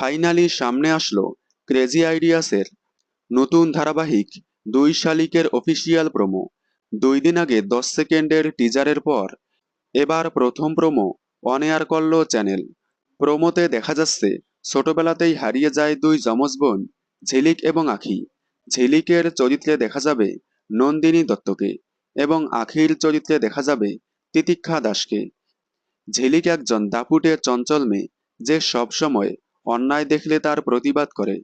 Finally সামনে আসলো crazy আইডিয়াসের। নতুন ধারাবাহিক দুই শালিকের অফিসিয়াল প্রোমো। দুই দিন আগে দশ সেকেন্ডের টিজারের পর এবার প্রথম প্রোমো অন এয়ার করল চ্যানেল। প্রোমোতে দেখা যাচ্ছে, ছোটবেলাতেই হারিয়ে যায় দুই যমজ বোন, ঝিলিক এবং আখি। ঝিলিকের চরিত্রে দেখা যাবে নন্দিনী দত্তকে এবং আখির চরিত্রে দেখা যাবে তিতিক্ষা দাসকে। ঝিলিক একজন দাপুটে চঞ্চল মেয়ে যে সবসময় অন্যায় দেখলে তার প্রতিবাদ করে।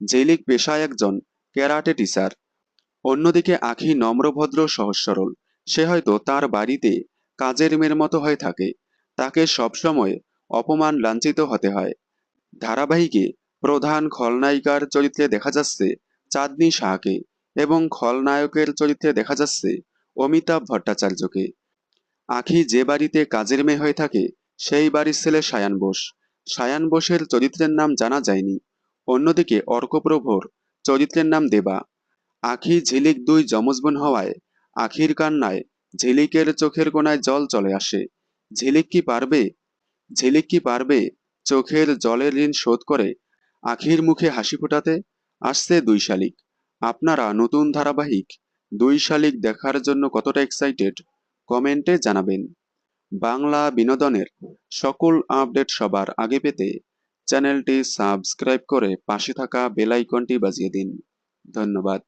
জেলিক পেশায় একজন ক্যারাটে টিচার। অন্যদিকে আখি নম্রভদ্র সহজ সরল সে হয়তো তার বাড়িতে কাজের মেয়ের মতো হয়ে থাকে। তাকে সবসময় অপমান লাঞ্ছিত হতে হয়। ধারাবাহিকে প্রধান খলনায়িকার চরিত্রে দেখা যাচ্ছে চাঁদনি শাহকে এবং খলনায়কের চরিত্রে দেখা যাচ্ছে অমিতাভ ভট্টাচার্যকে। আখি যে বাড়িতে কাজের মেয়ে হয়ে থাকে, সেই বাড়ির ছেলে সায়ান বোস। সায়ান বোসের চরিত্রের নাম জানা যায়নি। অন্যদিকে অর্কপ্রভর চরিত্রের নাম দেবা। আখি ঝিলিক দুই যমজ বোন হওয়ায় আখির কান্নায় ঝিলিকের চোখের কোনায় জল চলে আসে। ঝিলিক কি পারবে? ঝিলিক কি পারবে চোখের জলের ঋণ শোধ করে আখির মুখে হাসি ফোটাতে? আসছে দুই শালিক। আপনারা নতুন ধারাবাহিক দুই শালিক দেখার জন্য কতটা এক্সাইটেড কমেন্টে জানাবেন। বাংলা বিনোদনের সকল আপডেট সবার আগে পেতে চ্যানেলটি সাবস্ক্রাইব করে পাশে থাকা বেল আইকনটি বাজিয়ে দিন। ধন্যবাদ।